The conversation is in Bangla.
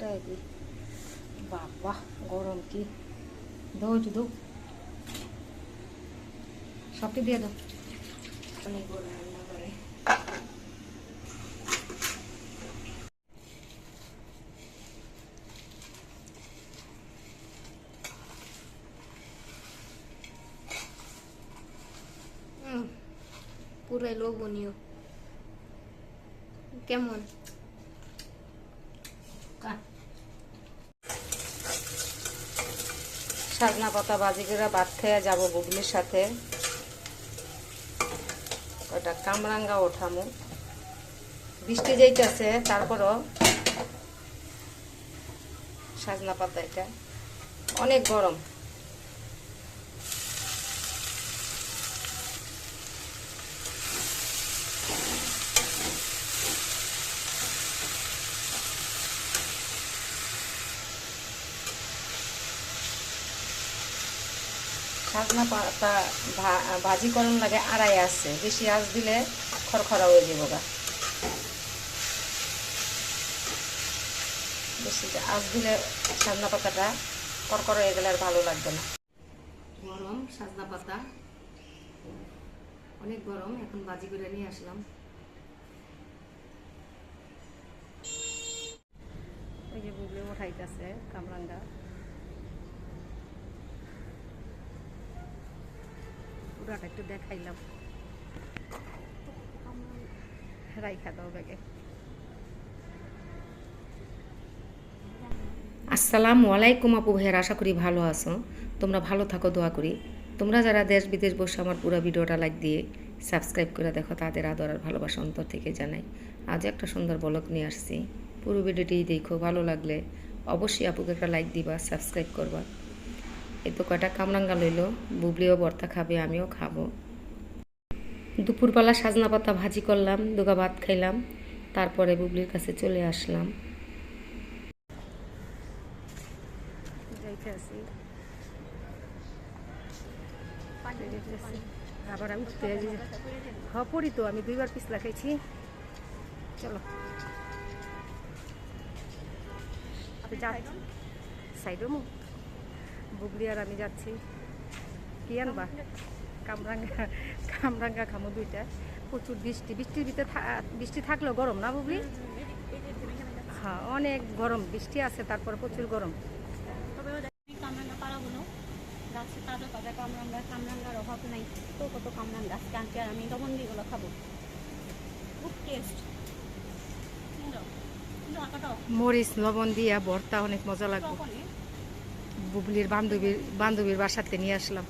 উল্টায় দিই বাবা, গরম কি? একটু দাও সবটি দিয়ে দাও। অনেক রান্না পুরাই লোভনীয়। কেমন? সাজনা পাতা বাজি করে বাদ খেয়ে যাব বুগলির সাথে। ওটা কামরাঙ্গা ওঠামু। বৃষ্টি যাইতেছে, তারপরও সাজনা পাতা এটা। অনেক গরম। সাজনা পাতা ভাজি করন লাগে আড়াই আছে। বেশি আঁচ দিলে খরখরা হয়ে যাব গা। বেশি আঁচ দিলে সাজনা পাতাটা করকর হয়ে গেলে আর ভালো লাগবে না। গরম সাজনা পাতা। অনেক গরম এখন ভাজি করে নিয়ে আসলাম। ওই যে বুবলি উঠাইতেছে কামরাঙ্গা। পুরাটা একটু দেখাইলাম। রাইখা দাও ব্যাগে। আসসালামু আলাইকুম আপু ভাইয়ের, আশা করি ভালো আছো। তোমরা ভালো থাকো, দোয়া করি। তোমরা যারা দেশ বিদেশ বসে আমার পুরো ভিডিওটা লাইক দিয়ে সাবস্ক্রাইব করে দেখো, তাদের আদর আর ভালোবাসা অন্তর থেকে জানাই। আজ একটা সুন্দর বলক নিয়ে আসছি। পুরো ভিডিওটি দেখো, ভালো লাগলে অবশ্যই আপুকে একটা লাইক দিবা, সাবস্ক্রাইব করবা। এই তো কয়টা কামরাঙ্গা লইলো, বুবলিও ভর্তা খাবে, আমিও খাব। দুপুরবেলা সাজনা পাতা ভাজি করলাম, দুগা ভাত খাইলাম, তারপরে বুবলির কাছে চলে আসলাম। আবার আমি উঠতে হ পড়ি তো, আমি দুইবার পিছলা খাইছি। চলো। সাইডও মুখ বুবলি আর আমি যাচ্ছি। কি আনবা? কামরাঙ্গা কামরাঙ্গা খামো দুইটা। প্রচুর বৃষ্টি। বৃষ্টির ভিতরে বৃষ্টি থাকলেও গরম না বুবলি? হ্যাঁ অনেক গরম। বৃষ্টি আছে, তারপর প্রচুর গরম। কামরাঙ্গার নাই কত আমি মরিচ, লবণ দিয়া, ভর্তা, অনেক মজা লাগবে। বুবলির বান্ধবীর বান্ধবীর বাসাতে নিয়ে আসলাম।